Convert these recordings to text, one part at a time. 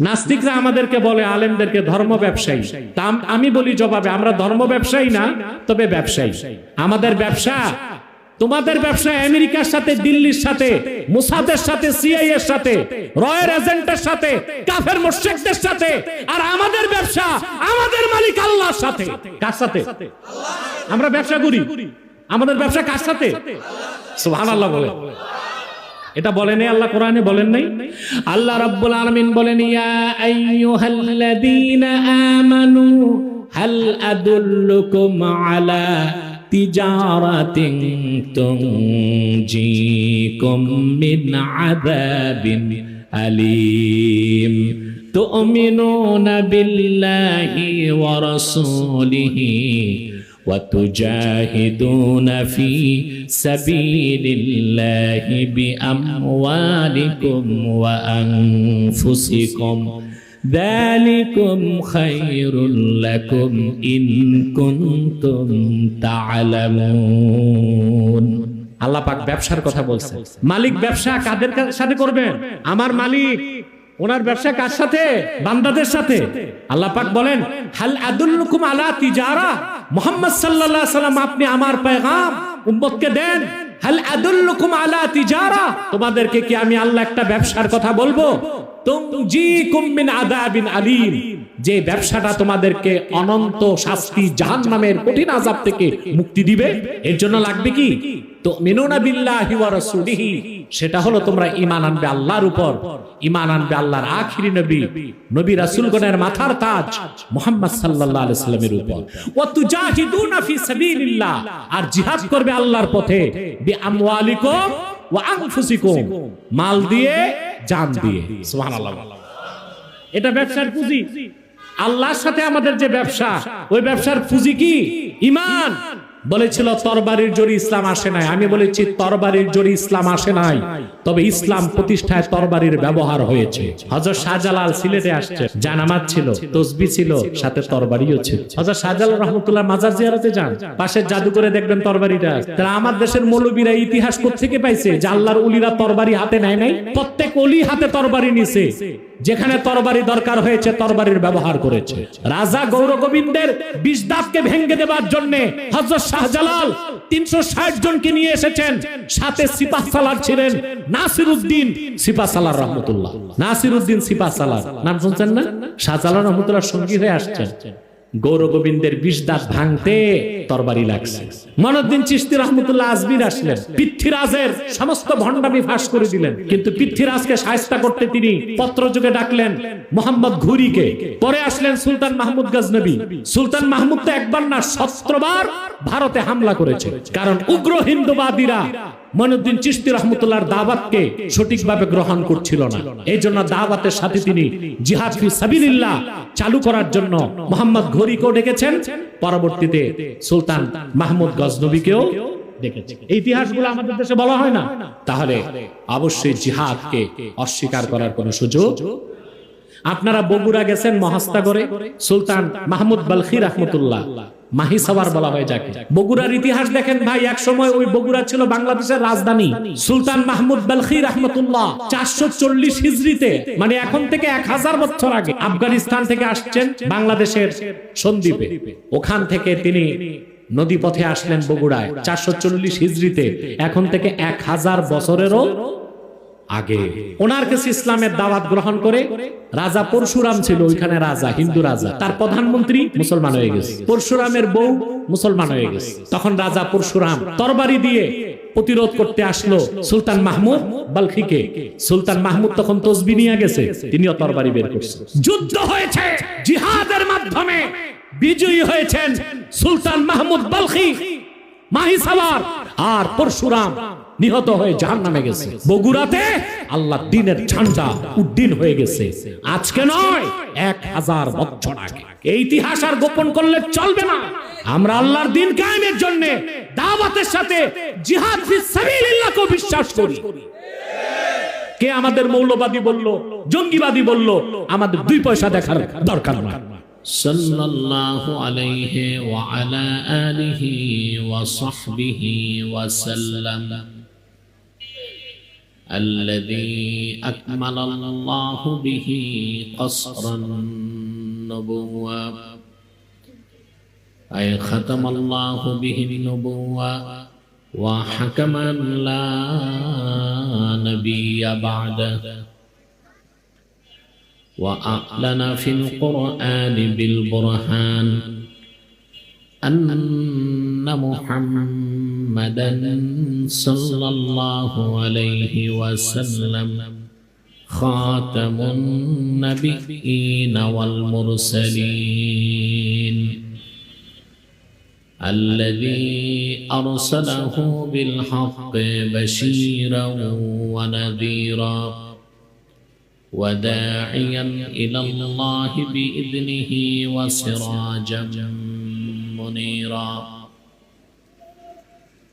নাস্তিকরা আমাদেরকে বলে, আলেমদেরকে ধর্ম ব্যবসায়ী। আমি বলি জবাবে, আমরা ধর্ম ব্যবসায়ী না, তবে ব্যবসায়ী। আমাদের ব্যবসা, তোমাদের ব্যবসা আমেরিকার সাথে, দিল্লির সাথে, মুসাদের সাথে সিআই এর সাথে, রয়ের এজেন্টের সাথে, কাফের মুশরিকদের সাথে, আর আমাদের ব্যবসা আমাদের মালিক আল্লাহর সাথে। কার সাথে? আমরা ব্যবসা করি। আমাদের ব্যবসা কার সাথে? সুবহানাল্লাহ বলে। এটা বলেন, আল্লাহ কোরআনে বলেন নাই? আল্লাহ রাব্বুল আলামিন বলেন, ইয়া আইয়ুহাল্লাযীনা আমানু, হাল আদুল্লুকুম আলা তিজারাতিন তুনজিকুম মিন আযাবিন আলীম। تؤمنون بالله ورسوله وتجاهدون في سبيل الله بأموالكم وأنفسكم ذلكم خير لكم إن كنتم تعلمون আল্লাহ পাক ব্যবসার কথা বলছে মালিক ব্যবসা কাদের কা- সাথে করবেন আমার মালিক ওনার ব্যবসা কার সাথে? বান্দাদের সাথে। আল্লাহ পাক বলেন, হাল আদুল্লুকুম আলা তিজারা? মোহাম্মদ আলাইহি সাল্লাম, আপনি আমার পেগাম, উম্মতকে দেন। হাল আদুল্লুকুম আলা তিজারা? তোমাদেরকে কি আমি আল্লাহ একটা ব্যবসার কথা বলব? যে ব্যবসাটা তোমাদেরকে অনন্ত শাস্তি জাহান্নামের কঠিন আযাব থেকে মুক্তি দিবে, এর জন্য লাগবে কি? তো সেটা হলো তোমরা ঈমান আনবে আল্লাহর উপর। ঈমান আনবে আল্লাহর আখিরি নবী। নবী রাসূলগণের মাথার তাজ মুহাম্মদ সাল্লামের উপর। আর জিহাদ করবে আল্লাহর পথে। মাল দিয়ে, জান দিয়ে। এটা ব্যবসার পুঁজি। আল্লাহর সাথে আমাদের যে ব্যবসা, ওই ব্যবসার পুঁজি কি? ইমান বলেছিল, তরবারির জোরে ইসলাম আসে নাই। আমি বলেছি, তরবারির জোরে ইসলাম আসে নাই। তবে ইসলাম প্রতিষ্ঠায় তরবারির ব্যবহার হয়েছে। হজরত শাহজালাল সিলেটে আসছে জানামাত ছিল, তসবি ছিল, সাথে তরবারিও ছিল। হজরত শাহজালাল রহমতুল্লাহ মাজার জিয়ারতে যান, পাশে জাদুঘরে দেখবেন তরবারিটা তারা আমার দেশের মৌলবীরা ইতিহাস থেকে পাইছে যে আল্লাহর উলিরা তরবারি হাতে নেয় নাই? প্রত্যেক অলি হাতে তরবারি নিছে। যেখানে তরবারি দরকার হয়েছে, তরবারির ব্যবহার করেছে। রাজা গৌর গোবিন্দের বিষ দাঁতকে ভেঙে দেবার জন্য হজরত শাহজালাল তিনশো ষাট জনকে নিয়ে এসেছেন। সাথে সিপাহ সালার ছিলেন নাসির উদ্দিন সিপাহ সালার রহমতুল্লাহ। নাসির উদ্দিন সিপাহ সালার নাম শুনছেন না? শাহজালাল রহমতুল্লাহ সঙ্গী হয়ে আসছেন। গৌর গোবিন্দের বিষ দাঁত ভাঙতে তরবারি লাগছে। মনুদ্দিন চিস্তি রহমতুল্লাহ আজমির আসলেন। পৃথ্বীরাজের সমস্ত ভণ্ডামি ফাঁস করে দিলেন। কিন্তু পৃথ্বীরাজকে সায়স্তা করতে তিনি পত্র যুগে ডাকলেন মোহাম্মদ ঘুরিকে। পরে আসলেন সুলতান মাহমুদ গজনবী। সুলতান মাহমুদ তো একবার না সত্রবার ভারতে হামলা করেছে। কারণ উগ্র হিন্দুবাদীরা মনুদ্দিন চিস্তি রহমতুল্লাহর দাওয়াতকে সঠিকভাবে গ্রহণ করছিল না। এই জন্য দাওয়াতের সাথে তিনি জিহাদ ফি সাবিলিল্লাহ চালু করার জন্য মোহাম্মদ ঘড়িকেও ডেকেছেন। পরবর্তীতে সুলতান মাহমুদ গজনবীকেও ইতিহাসগুলো আমাদের দেশে বলা হয় না। তাহলে অবশ্যই জিহাদকে অস্বীকার করার কোনো সুযোগ? আপনারা বগুড়া গেছেন মহাস্তাগরে, সুলতান মাহমুদ বালখি রহমতুল্লাহ। মাহি সাওয়ার বলা হয় যাকে। বগুড়ার ইতিহাস দেখেন ভাই, এক সময় ওই বগুড়া ছিল বাংলাদেশের রাজধানী, সুলতান মাহমুদ বালখি রহমতুল্লাহ। চারশো চল্লিশ হিজড়িতে মানে এখন থেকে এক হাজার বছর আগে আফগানিস্তান থেকে আসছেন বাংলাদেশের সন্দ্বীপে ওখান থেকে তিনি নদী পথে আসলেন বগুড়ায়। চারশো চল্লিশ হিজড়িতে, এখন থেকে এক হাজার বছরেরও আগে ওনার কাছে ইসলামের দাওয়াত গ্রহণ করে রাজা পরশুরাম ছিল, ওইখানে রাজা, হিন্দু রাজা। তার প্রধানমন্ত্রী মুসলমান হয়ে গেছে। পরশুরামের বউ মুসলমান হয়ে গেছে। তখন রাজা পরশুরাম তরবারি দিয়ে প্রতিরোধ করতে আসলো সুলতান মাহমুদ বালখিকে। সুলতান মাহমুদ তখন তসবি নিয়ে গেছে, তিনিও তরবারি বের করছেন। যুদ্ধ হয়েছে, জিহাদের মাধ্যমে বিজয়ী হয়েছেন সুলতান মাহমুদ বালখি মাহি সাওয়ার আর পরশুরাম। নিহত হয়ে জাহান নামে গেছে বগুড়াতে আল্লাহ দিনের ঝান্ডা উদ্দিন হয়ে গেছে আজকে নয় এক হাজার বছর আগে এই ইতিহাস আর গোপন করলে চলবে না আমরা আল্লাহর দিন কায়েমের জন্য দাওয়াতের সাথে জিহাদ ফি সাবিলিল্লাহকে বিশ্বাস করি কে আমাদের মৌলবাদী বলল জঙ্গিবাদী বলল আমাদের দুই পয়সা দেখার দরকার না صلى الله عليه وعلى آله وصحبه وسلم الذي أكمل الله به قصر النبوة. أي ختم الله به النبوة وحكما لا نبي بعده. وأعلن في القرآن بالبرهان أن محمدا صلى الله عليه وسلم. خاتم النبيين والمرسلين. الذي أرسله بالحق بشيرا ونذيرا. وداعيا إلى الله بإذنه وسراجا منيرا.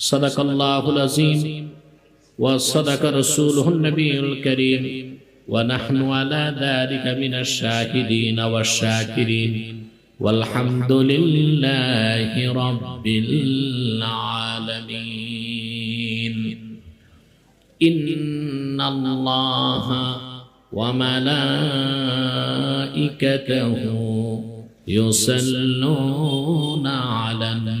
صدق الله العظيم وصدق رسوله النبي الكريم ونحن على ذلك من الشاهدين والشاكرين والحمد لله رب العالمين. إن الله وملائكته يصلون على النبي.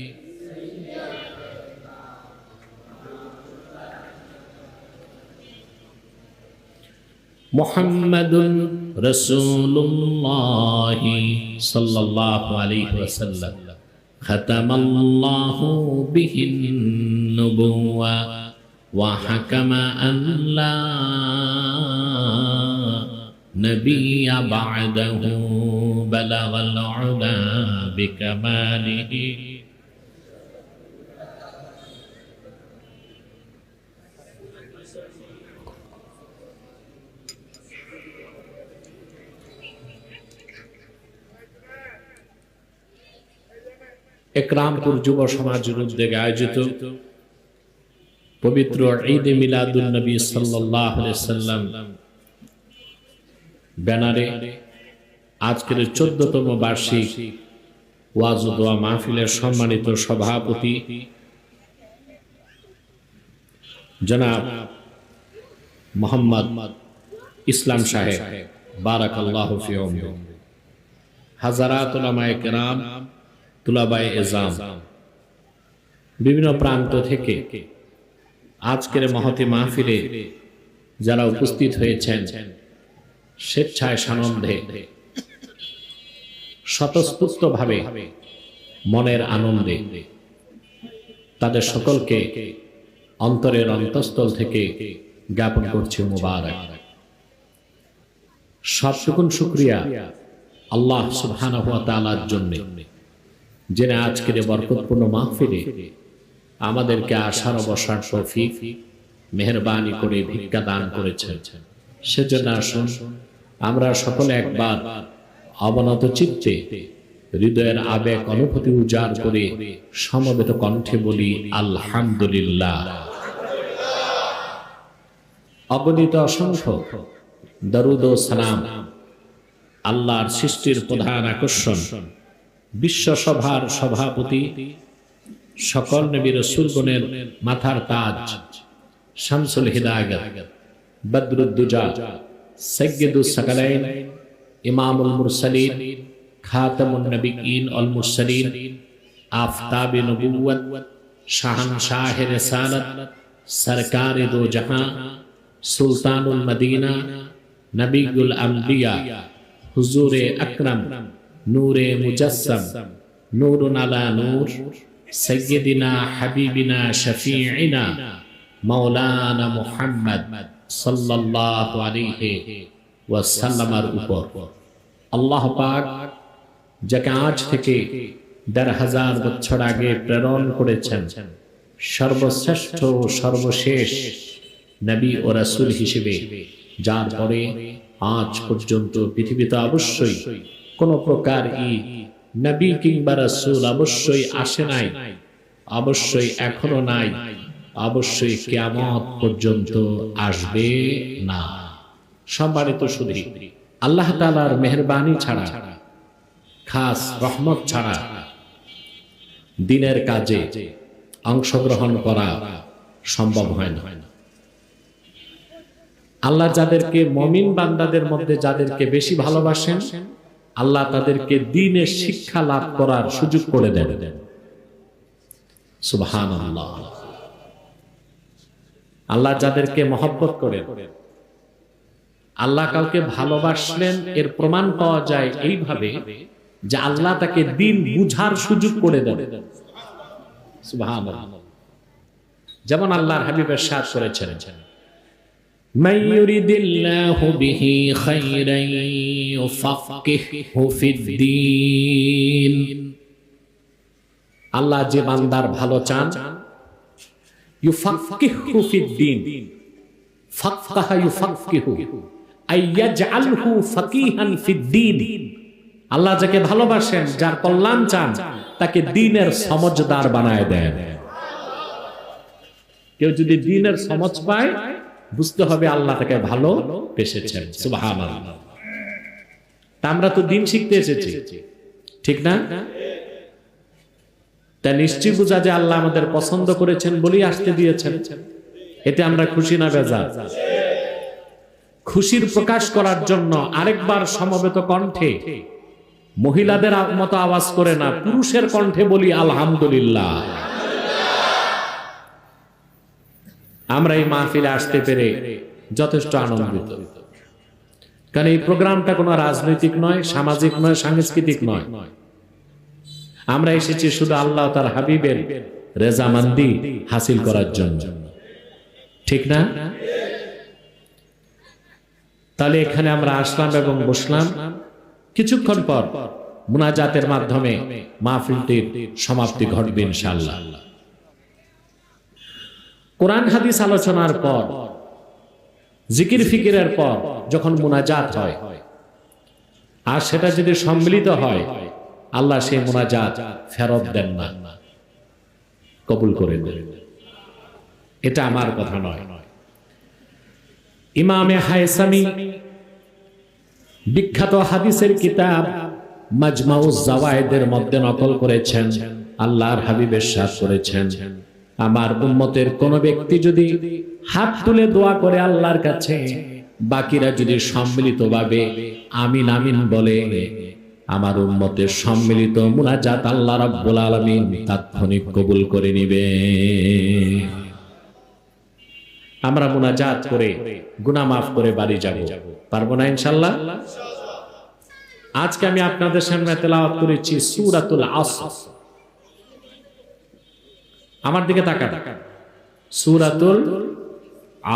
محمد رسول الله صلى الله عليه وسلم. ختم الله به النبوة وحكم أن لا نبي بعده بلغ العلا بكماله একরামপুর যুব সমাজের উদ্যোগে আয়োজিত পবিত্র ঈদ মিলাদুল নবী সাল্লাহ সাল্লাম ব্যানারে আজকের চোদ্দতম বার্ষিক ওয়াজ দোয়া মাহফিলের সম্মানিত সভাপতি জনাব মোহাম্মদ ইসলাম সাহেব বারাক আল্লাহ হাজারাত কেরাম তুলাবাই এজাম। বিভিন্ন প্রান্ত থেকে আজকের মহতি মাহফিলে যারা উপস্থিত হয়েছেন, স্বেচ্ছায় সানন্দে, স্বতঃস্ফূর্তভাবে মনের আনন্দে তাদের সকলকে অন্তরের অন্তঃস্থল থেকে জ্ঞাপন করছি মুবারক। সবটুকুন শুক্রিয়া আল্লাহ সুবহানাহু ওয়া তাআলার জন্য। জেনে আজকের বরকতপূর্ণ মাহফিলে আমাদেরকে আশার অবসার তৌফিক, মেহরবানি করে ভিক্ষা দান করেছেন। সেজন্য আসুন, আমরা সকলে একবার অবনত চিত্তে হৃদয়ের আবেগ অনুভূতি উজাড় করে সমবেত কণ্ঠে বলি, আলহামদুলিল্লাহ। অগণিত অসংখ্য দরুদ ও সালাম, আল্লাহর সৃষ্টির প্রধান আকর্ষণ বিশ্বসভার সভাপতি, সকল নবী রসুলগণের মাথার তাজ, শামসুল হিদায়ত, বদরুদ্দুজা সৈয়দুস সাকালাইন, ইমামুল মুরসালিন, খাতামুন নবিয়িন অল মুরসালিন, আফতাব নবুওয়াত, শাহনশাহ রিসালাত, সরকার দো জাহাं সুলতানুল মদিনা, নবীগুল আম্বিয়া, হুজুরে আকরাম নূরে মুজাসসাম, নূরুন আলা নূর সৈয়দিনা হাবিবিনা শফিঈনা, মাওলানা মুহাম্মদ ওয়াসাল্লামের উপর। আল্লাহ পাক যাকে আজ থেকে দেড় হাজার বছর আগে প্রেরণ করেছেন, সর্বশ্রেষ্ঠ, সর্বশেষ নবী ও রাসূল হিসেবে, যার পরে আজ পর্যন্ত পৃথিবীতে অবশ্যই কোন প্রকার ই নবী কিংবা রাসূল অবশ্যই আসে নাই, অবশ্যই এখনও নাই, অবশ্যই কিয়ামত পর্যন্ত আসবে না। সম্মানিত শুধু আল্লাহ তাআলার মেহরবানি ছাড়া, খাস রহমত ছাড়া, দিনের কাজে অংশগ্রহণ করা সম্ভব হয় না। আল্লাহ যাদেরকে মমিন বান্দাদের মধ্যে যাদেরকে বেশি ভালোবাসেন আল্লাহ তাদেরকে দিনে শিক্ষা লাভ করার সুযোগ করে দেন। সুবহান আল্লাহ যাদেরকে মহব্বত করেন, আল্লাহ কাউকে ভালোবাসলেন, এর প্রমাণ পাওয়া যায় এইভাবে যে আল্লাহ তাকে দিন বুঝার সুযোগ করে দেন। যেমন আল্লাহর হাবিবের সাজ করেছেন মাইয়ুরিদিল্লাহু বিহি খাইরাই আল্লাহ যে বান্দার ভালো চান আল্লাহ যাকে ভালোবাসেন, যার কল্যাণ চান, তাকে দিনের সমজদার বানায় দেন। কেউ যদি দিনের সমজ পায়, বুঝতে হবে আল্লাহ তাকে ভালো পেশেছেন। সুবাহ আমরা তো দিন শিখতে এসেছি। ঠিক না? তা নিশ্চয় বোঝা যে আল্লাহ আমাদের পছন্দ করেছেন বলেই আসতে দিয়েছেন। এতে আমরা খুশি না বেজা খুশির প্রকাশ করার জন্য আরেকবার সমবেত কণ্ঠে মহিলাদের মতো আওয়াজ করে না, পুরুষের কণ্ঠে বলি আলহামদুলিল্লাহ। আমরা এই মাহফিলে আসতে পেরে যথেষ্ট আনন্দিত। কারণ এই প্রোগ্রামটা কোনো রাজনৈতিক নয়, সামাজিক নয়, সাংস্কৃতিক নয়। আমরা এসেছি শুধু আল্লাহ তার হাবিবের রেজামান্দি হাসিল করার জন্য। ঠিক না? তাহলে এখানে আমরা আসলাম এবং বসলাম। কিছুক্ষণ পর মুনাজাতের মাধ্যমে মাহফিলটির সমাপ্তি ঘটবে ইনশাআল্লাহ। কোরআন হাদিস আলোচনার পর জিকির ফিকিরের পর যখন মুনাজাত হয়, আর সেটা যদি সম্মিলিত হয়, আল্লাহ সেই মুনাজাত ফেরত দেন না। কবুল করে দেন এটা আমার কথা নয়। ইমামে হায়সামি বিখ্যাত হাদিসের কিতাব মাজমাউজ জাওয়ায়েদের মধ্যে নকল করেছেন, আল্লাহর হাবিবের সাথ করেছেন। আমার উম্মতের কোন ব্যক্তি যদি হাত তুলে দোয়া করে আল্লাহর কাছে, বাকিরা যদি সম্মিলিতভাবে আমিন আমিন বলে, আমার উম্মতের সম্মিলিত মুনাজাত আল্লাহ রাব্বুল আলামিন তাৎক্ষণিক কবুল করে নিবে। আমরা মুনাজাত করে গুনাহ মাফ করে বাড়ি যাব। পারব না ইনশাআল্লাহ? আজকে আমি আপনাদের সামনে তেলাওয়াত করেছি সূরাতুল আসর আমার দিকে তাকান। সুরাতুল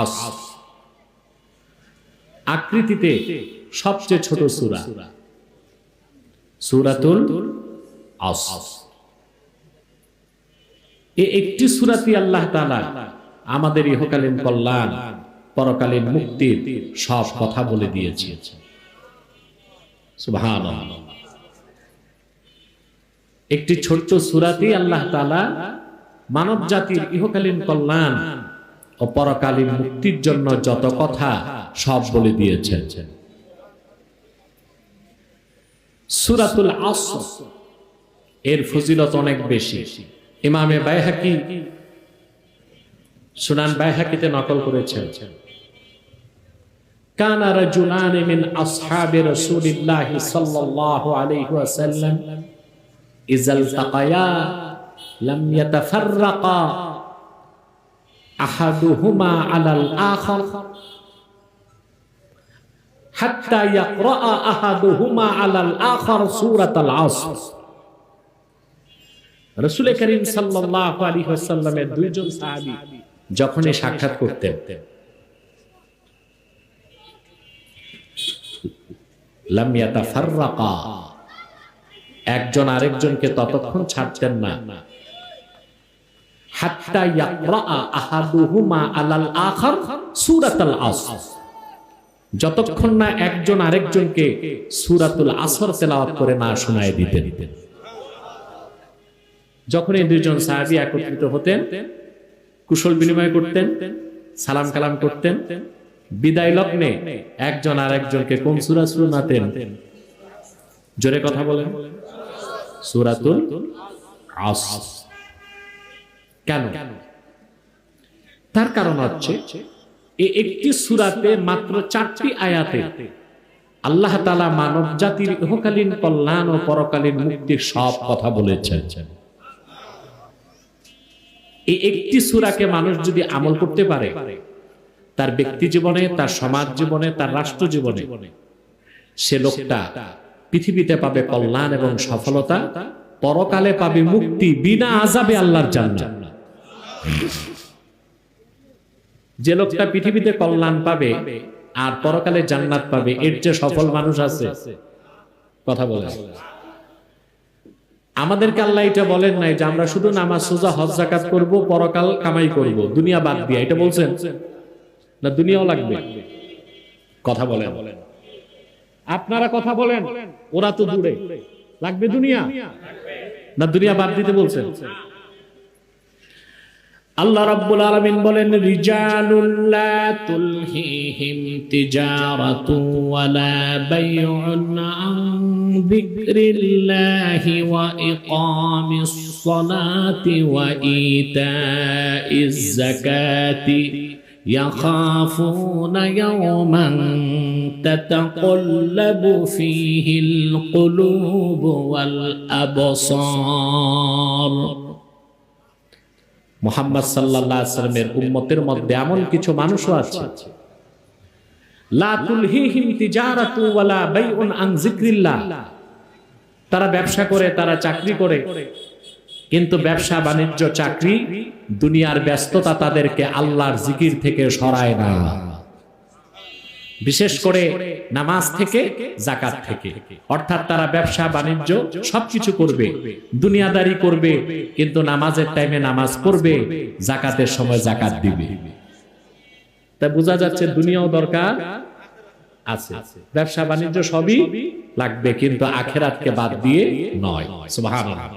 আসর আকৃতিতে সবচেয়ে ছোট সুরা। সুরাতুল আসর এই একটি সুরাতি আল্লাহ তাআলা আমাদের ইহকালীন কল্যাণ, পরকালীন মুক্তির সব কথা বলে দিয়েছে। সুবহানাল্লাহ। একটি ছোট্ট সুরাতি আল্লাহ তাআলা মানব জাতির ইহকালীন কল্যাণ ও পরকালীন মুক্তির জন্য যত কথা সব বলে দিয়েছেন সুরাতুল আসর এর ফজিলত অনেক বেশি ইমামে বাইহাকি সুনান বাইহাকিতে নকল করেছেন كان رجلان من أصحاب رسول الله صلى الله عليه وسلم إذا التقيا রসুল করিম সাল্লাহ আলী হাসাল্লামের দুইজন সাহাবি যখন সাক্ষাৎ করতেন একজন আরেকজনকে ততক্ষণ ছাড়তেন না। হাত্তা আহাদুহুমা আলাল আখার আসর। যতক্ষণ না একজন আরেকজনকে সূরাতুল আসর তেলাওয়াত করে না শোনায় দিতেন। যখন এই দুইজন সাহাবী একত্রিত হতেন, কুশল বিনিময় করতেন, সালাম কালাম করতেন, বিদায় লগ্নে একজন আর একজনকে কোন সুরা শোনাতেন? জোরে কথা বলেন। সুরাতুল আস কেন? তার কারণ হচ্ছে একটি সুরাতে মাত্র চারটি আয়াতে আল্লাহ তালা মানব জাতির ইহকালীন কল্যাণ ও পরকালীন মুক্তির সব কথা বলেছেন। এই একটি সুরাকে মানুষ যদি আমল করতে পারে, তার ব্যক্তি জীবনে, তার সমাজ জীবনে, তার রাষ্ট্র জীবনে, সে লোকটা পৃথিবীতে পাবে কল্যাণ এবং সফলতা, পরকালে পাবে মুক্তি বিনা আজাবে আল্লাহর জান্নাত। যে লোকটা পৃথিবীতে কল্যাণ পাবে আর পরকালে জান্নাত পাবে, এর যে সফল মানুষ আছে। কথা বলে আমাদেরকে আল্লাহ এটা বলেন নাই যে আমরা শুধু নামাজ, সোজা, হজ জাকাত করব, পরকাল কামাই করব, দুনিয়া বাদ দিয়া। এটা বলছেন? না, দুনিয়াও লাগবে? কথা বলেন। আপনারা কথা বলেন, ওরা তো দূরে। লাগবে দুনিয়া? না, দুনিয়া বাদ দিতে বলছেন? আল্লাহ রাব্বুল আলামিন বলেন রিজালুল লা তুলহিহিম তিজারাতু ওয়ালা বাইউন আন যিকরিল্লাহি ওয়া ইকামিস সালাতি ওয়া ইতাইজ যাকাতি يخافون يوما تتقلب فيه القلوب والأبصار মোহাম্মদ সাল্লাহ সাল্লামের উম্মতের মধ্যে এমন কিছু মানুষও আছে। তারা ব্যবসা করে, তারা চাকরি করে। কিন্তু ব্যবসা, বাণিজ্য, চাকরি, দুনিয়ার ব্যস্ততা তাদেরকে আল্লাহর জিকির থেকে সরায় না। বিশেষ করে নামাজ থেকে জাকাত থেকে। অর্থাৎ তারা ব্যবসা বাণিজ্য সবকিছু করবে দুনিয়াদারি করবে কিন্তু নামাজের টাইমে নামাজ পড়বে জাকাতের সময় জাকাত দিবে। তা বোঝা যাচ্ছে দুনিয়াও দরকার আছে। ব্যবসা বাণিজ্য সবই লাগবে কিন্তু আখেরাতকে বাদ দিয়ে নয়। সুবহানাল্লাহ।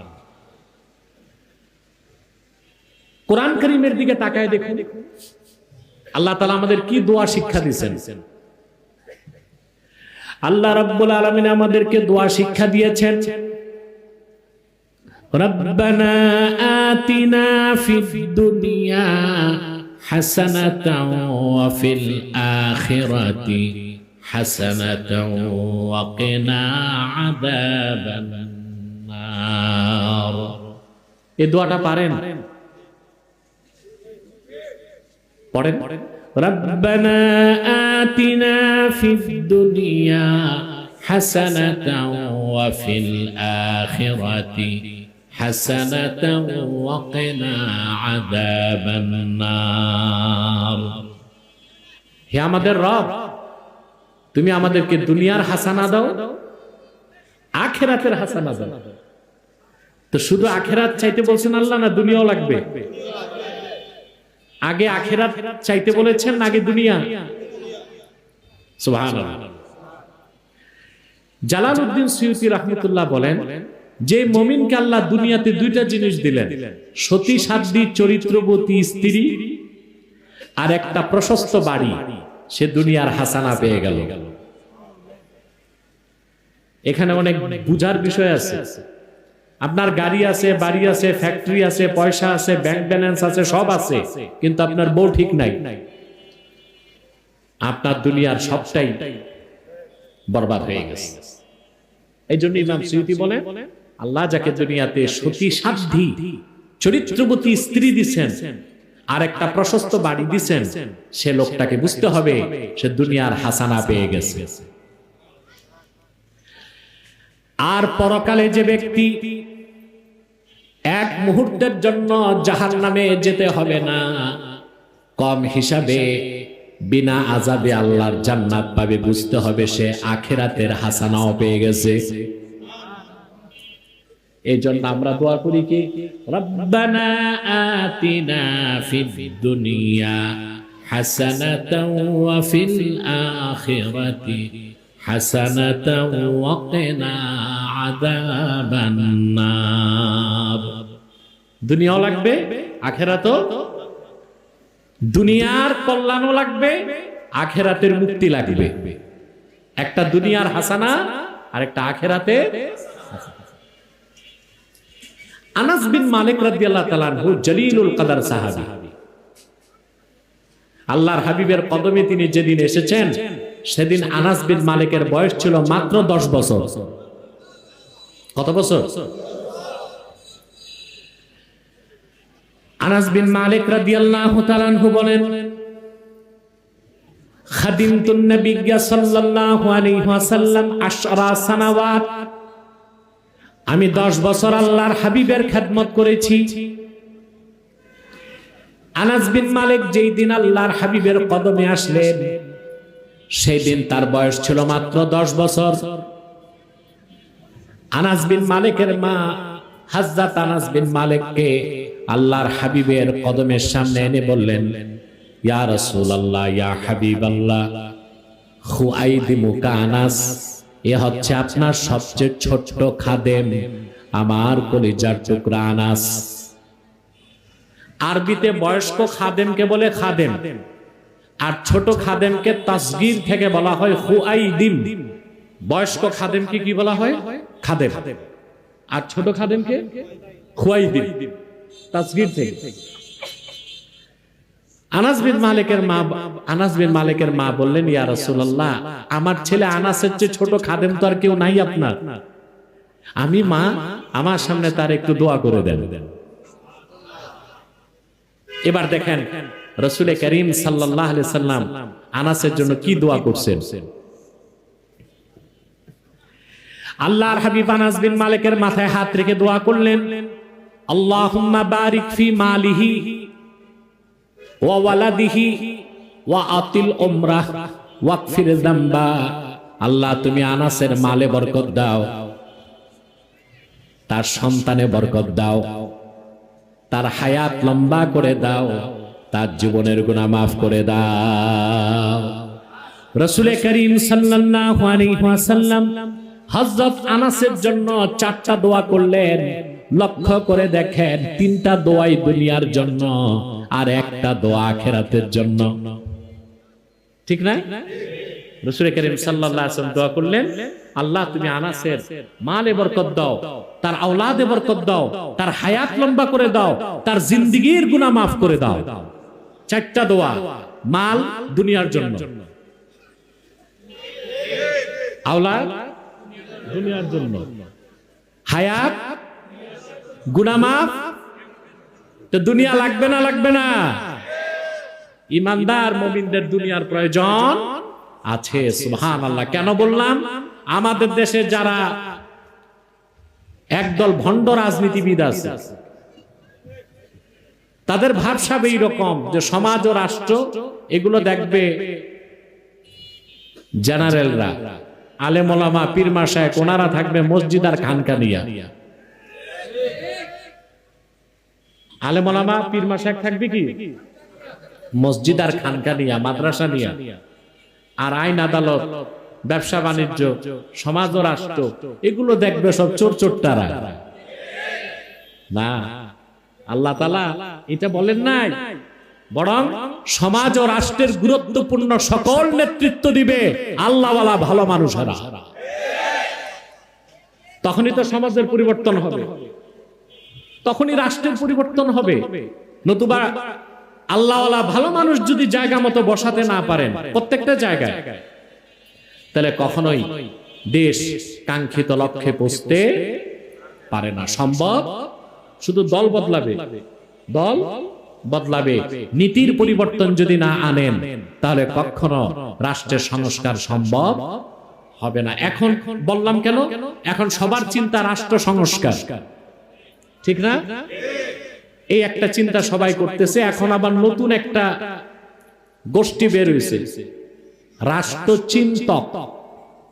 কোরআন করিমের দিকে তাকায় দেখুন। আল্লাহ তালা আমাদের কি দোয়া শিক্ষা দিচ্ছেন আল্লাহ রাব্বুল আলামিন আমাদেরকে দোয়া শিক্ষা দিয়েছেন। রব্বানা আতিনা ফিদ দুনিয়া হাসানাতাও ওয়া ফিল আখিরাতি হাসানাতাও ওয়া কিনা আযাবান নার এই দোয়াটা পারেন? পড়েন? ربنا آتنا في الدنيا حسنة وفي الآخرة حسنة وقنا عذاب النار হে আমাদের রব তুমি আমাদেরকে দুনিয়ার হাসানা দাও আখেরাতের হাসানা দাও তো শুধু আখেরাত চাইতে বলছেন আল্লাহ না দুনিয়াও লাগবে আগে আখেরাত চাইতে বলেছেন আগে দুনিয়া? সুবহানাল্লাহ। জালালউদ্দিন সৈয়দী রাহমাতুল্লাহ বলেন যে মমিনকে আল্লাহ দুনিয়াতে দুইটা জিনিস দিলেন সতী সাধ্বী চরিত্রবতী স্ত্রী আর একটা প্রশস্ত বাড়ি সে দুনিয়ার হাসানা পেয়ে গেল। এখানে অনেক বুঝার বিষয় আছে। আপনার গাড়ি আছে বাড়ি আছে ফ্যাক্টরি আছে পয়সা আছে ব্যাংক ব্যালেন্স আছে সব আছে কিন্তু আপনার বউ ঠিক নাই। আপনার দুনিয়ার সবটাই বরবাদ হয়ে গেছে। এই জন্য ইমাম সুইতি বলে আল্লাহ যাকে দুনিয়াতে সতী সাধ্যী চরিত্রবতী স্ত্রী দিচ্ছেন আর একটা প্রশস্ত বাড়ি দিচ্ছেন সে লোকটাকে বুঝতে হবে সে দুনিয়ার হাসানা পেয়ে গেছে। আর পরকালে যে ব্যক্তি এক মুহূর্তের জন্য জাহান নামে যেতে হবে না। কম হিসাবে বিনা আজাবে আল্লাহর জান্নাত পাবে, বুঝতে হবে সে আখেরাতের হাসানাও পেয়ে গেছে। এই জন্য আমরা দোয়া করি কি? রব্বানা আতিনা দুনিয়া হাসানাতাও ওয়া ফিল আখিরাতি হাসানাতাও ওয়া কিনা দুনিয়াও লাগবে, আখেরাতও। দুনিয়ার কল্যাণও লাগবে, আখেরাতের মুক্তি লাগবে। একটা দুনিয়ার হাসানা আর একটা আখেরাতে তিনি যেদিন এসেছেন, সেদিন আনাস বিন মালিকের বয়স ছিল মাত্র দশ বছর। কত বছর? আনাস বিন মালিক রাদিয়াল্লাহু তাআলা আনহু বলেন, খাদিমতুন সাল্লাল্লাহু আলাইহি ওয়াসাল্লাম আশরা সানাওয়াত। আমি দশ বছর আল্লাহর হাবিবের খেদমত করেছি। আনাস বিন মালিক যেই দিন আল্লাহর হাবিবের কদমে আসলেন, সেই দিন তার বয়স ছিল মাত্র দশ বছর। আনাস বিন মালিকের মা হাজরাত আনাস বিন মালিককে আল্লাহর হাবিবের কদমের সামনে এনে বললেন, ইয়া রাসূলুল্লাহ, ইয়া হাবিবাল্লাহ খুআইদিমুকা আনাস, এ হচ্ছে আপনার সবচেয়ে ছোট্ট খাদেম, আমার কলিজার টুকরা আনাস। আরবিতে বয়স্ক খাদেমকে বলে খাদেম, আর ছোট খাদেমকে তাসগির থেকে বলা হয় হুআইদিম বয়স্ক খাদেমকে কি বলা হয়? খাদেম। আর ছোট খাদেমকে খুয়াইদিম তাসগির থেকে। আনাস বিন মালিকের মা আনাস বিন মালিকের মা বললেন ইয়া রাসূলুল্লাহ আমার ছেলে আনাসের চেয়ে ছোট খাদেম তো আর কেউ নাই আপনার। আমি মা আমার সামনে তার একটু দোয়া করে দেন। এবার দেখেন রসুল করিম সাল্লাহ সাল্লাম আনাসের জন্য কি দোয়া করছেন? আল্লাহর হাবিব আনাস বিন মালিকের মাথায় হাত রেখে দোয়া করলেন, আল্লাহুম্মা বারিক ফি মালিহি ওয়া ওয়ালাদিহি ওয়া আতিল উমরাহ ওয়াকফির যামবা আল্লাহ, তুমি আনাসের মালে বরকত দাও, তার সন্তানে বরকত দাও, তার হায়াত লম্বা করে দাও, তার জীবনের গুণা মাফ করে দাও। রসুলে করিম সাল্লাল্লাহু আলাইহি ওয়াসাল্লাম হযরত আনাসের জন্য চারটা দোয়া করলেন। লক্ষ্য করে দেখেন তিনটা দোয়াই দুনিয়ার জন্য আর একটা দোয়া আখেরাতের জন্য। ঠিক না? তার করে দাও, তার জিন্দেগীর গুনাহ মাফ করে দাও। চারটা দোয়া মাল দুনিয়ার জন্য। আওলাদ দুনিয়ার জন্য। হায়াত গুনাহ মাফ তো দুনিয়া লাগবে না লাগবে না। ইমানদার মুমিনদের দুনিয়ার প্রয়োজন আছে সুবহান আল্লাহ কেন বললাম? আমাদের দেশে যারা একদল ভণ্ড রাজনীতিবিদ আছে তাদের ভাবসাব এইরকম যে সমাজ ও রাষ্ট্র এগুলো দেখবে জেনারেলরা আলেমলামা পীর মাসায় ওনারা থাকবে মসজিদ আর খানকানিয়া। আলেমলামা পীর মাসায় থাকবে কি? মসজিদ আর খানকানিয়া, মাদ্রাসা নিয়া। আর আইন আদালত, ব্যবসা বাণিজ্য, সমাজ ও রাষ্ট্র, এগুলো দেখবে সব চোর চোরটারা। না, আল্লাহ তালা এটা বলেন নাই। বরং সমাজ ও রাষ্ট্রের গুরুত্বপূর্ণ সকল নেতৃত্ব দিবে আল্লাহওয়ালা ভালো মানুষেরা। তখনই তো সমাজের পরিবর্তন হবে। তখনই রাষ্ট্রের পরিবর্তন হবে। নতুবা আল্লাহওয়ালা ভালো মানুষ যদি জায়গা মতো বসাতে না পারেন, প্রত্যেকটা জায়গায়, তাহলে কখনোই দেশ কাঙ্ক্ষিত লক্ষ্যে পৌঁছতে পারে না। সম্ভব? শুধু দল বদলাবে। দল বদলাবে। নীতির পরিবর্তন যদি না আনেন, তাহলে কখনো রাষ্ট্রের সংস্কার সম্ভব হবে না। এখন বললাম কেন? এখন সবার চিন্তা রাষ্ট্র সংস্কার। ঠিক না? এই একটা চিন্তা সবাই করতেছে, এখন আবার নতুন একটা গোষ্ঠী বের হয়েছে রাষ্ট্রচিন্তক।